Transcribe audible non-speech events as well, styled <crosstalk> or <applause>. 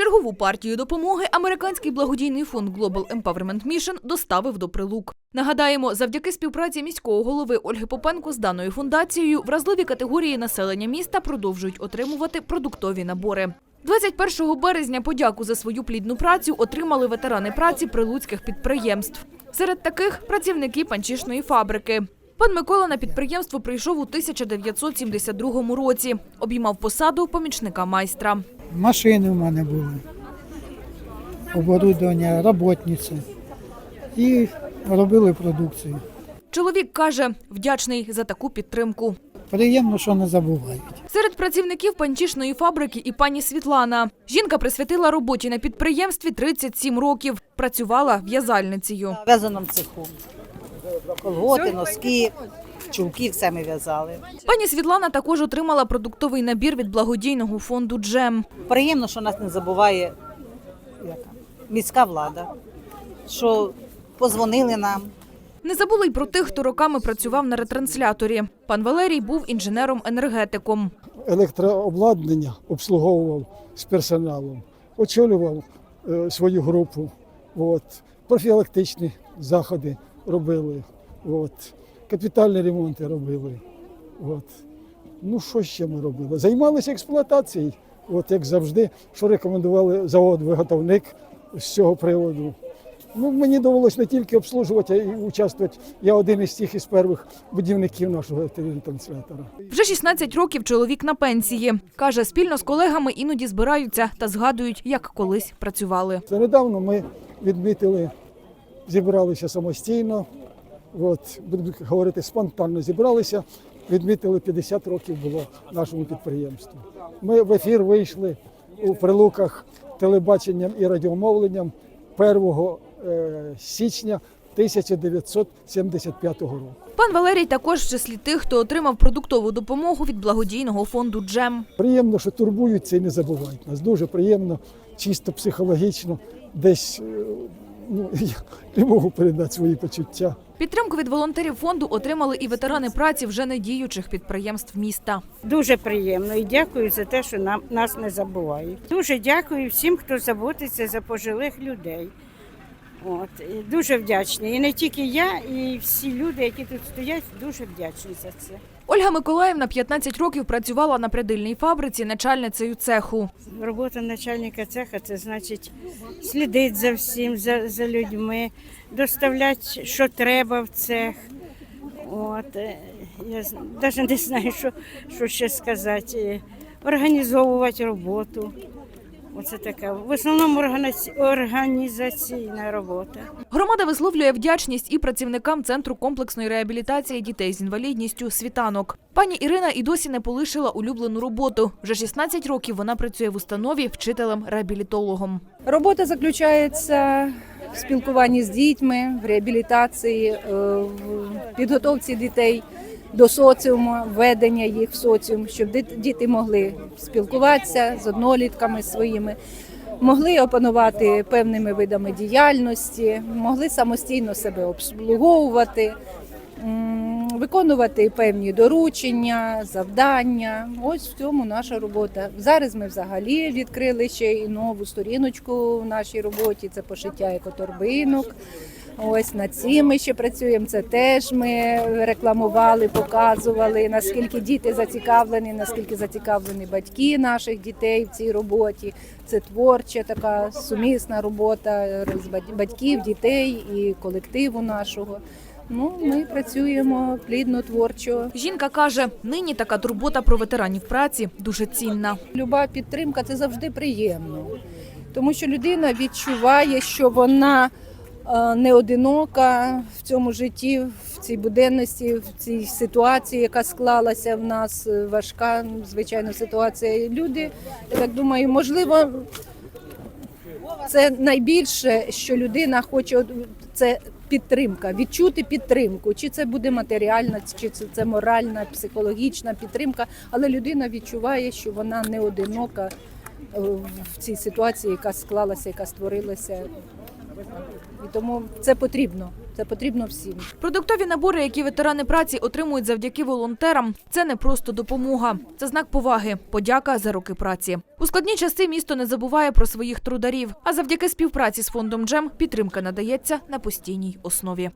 Чергову партію допомоги американський благодійний фонд Global Empowerment Mission доставив до прилук. Нагадаємо, завдяки співпраці міського голови Ольги Попенко з даною фундацією вразливі категорії населення міста продовжують отримувати продуктові набори. 21 березня подяку за свою плідну працю отримали ветерани праці прилуцьких підприємств. Серед таких працівники панчішної фабрики. Пан Микола на підприємство прийшов у 1972 році. Обіймав посаду помічника майстра. Машини в мене були, оборудовання, роботниці. І робили продукцію. Чоловік каже, вдячний за таку підтримку. Приємно, що не забувають. Серед працівників панчішної фабрики і пані Світлана. Жінка присвятила роботі на підприємстві 37 років. Працювала в'язальницею. В в'язаному цеху. Колготи, носки, чулки, все ми в'язали. Пані Світлана також отримала продуктовий набір від благодійного фонду Джем. Приємно, що нас не забуває яка, міська влада, що позвонили нам. Не забули й про тих, хто роками працював на ретрансляторі. Пан Валерій був інженером-енергетиком. електрообладнання обслуговував з персоналом, очолював е, свою групу, от, профілактичні заходи робили, от, капітальні ремонти робили. От. Ну, що ще ми робили? Займалися експлуатацією, от як завжди, що рекомендували завод-виготовник з цього приводу. Ну, мені довелося не тільки обслужувати, а й участвувати. Я один із тих із перших будівників нашого телетранслятору. Вже 16 років чоловік на пенсії. Каже, спільно з колегами іноді збираються та згадують, як колись працювали. Недавно ми відмітили, зібралися самостійно. От, будемо говорити, спонтанно зібралися. Відмітили 50 років було нашому підприємству. Ми в ефір вийшли у прилуках телебаченням і радіомовленням 1 е, січня 1975 року. Пан Валерій також в числі тих, хто отримав продуктову допомогу від благодійного фонду Джем. Приємно, що турбуються і не забувають нас. Дуже приємно, чисто психологічно, десь е, ну, <laughs> я не можу передати свої почуття. Підтримку від волонтерів фонду отримали і ветерани праці вже не діючих підприємств міста. Дуже приємно і дякую за те, що нам нас не забувають. Дуже дякую всім, хто заботиться за пожилих людей. От і дуже вдячні. І не тільки я, і всі люди, які тут стоять, дуже вдячні за це. Ольга Миколаївна 15 років працювала на прядильній фабриці начальницею цеху. Робота начальника цеха це значить слідити за всім, за, за людьми, доставляти, що треба в цех. От, е, я навіть не знаю, що, що ще сказати. Е, Організовувати роботу. Оце така. В основному органі- організаційна робота. Громада висловлює вдячність і працівникам центру комплексної реабілітації дітей з інвалідністю Світанок. Пані Ірина і досі не полишила улюблену роботу. Вже 16 років вона працює в установі вчителем-реабілітологом. Робота заключається в спілкуванні з дітьми, в реабілітації, е, в підготовці дітей до соціуму, введення їх в соціум, щоб діти могли спілкуватися з однолітками своїми, могли опанувати певними видами діяльності, могли самостійно себе обслуговувати. Виконувати певні доручення, завдання. Ось в цьому наша робота. Зараз ми взагалі відкрили ще і нову сторіночку в нашій роботі. Це пошиття екоторбинок. Ось над цим ми ще працюємо. Це теж ми рекламували, показували, наскільки діти зацікавлені, наскільки зацікавлені батьки наших дітей в цій роботі. Це творча така сумісна робота з батьків, дітей і колективу нашого. Ну, ми працюємо плідно, творчо. Жінка каже, нині така турбота про ветеранів праці дуже цінна. Люба підтримка це завжди приємно, тому що людина відчуває, що вона не одинока в цьому житті, в цій буденності, в цій ситуації, яка склалася в нас е, важка, звичайно, ситуація. Люди, я так думаю, можливо, це найбільше, що людина хоче, це підтримка, відчути підтримку. Чи це буде матеріальна, чи це, це моральна, психологічна підтримка, але людина відчуває, що вона не одинока е, в цій ситуації, яка склалася, яка створилася І тому це потрібно. Це потрібно всім. Продуктові набори, які ветерани праці отримують завдяки волонтерам, це не просто допомога, це знак поваги, подяка за роки праці. У складні часи місто не забуває про своїх трударів. А завдяки співпраці з фондом Джем підтримка надається на постійній основі.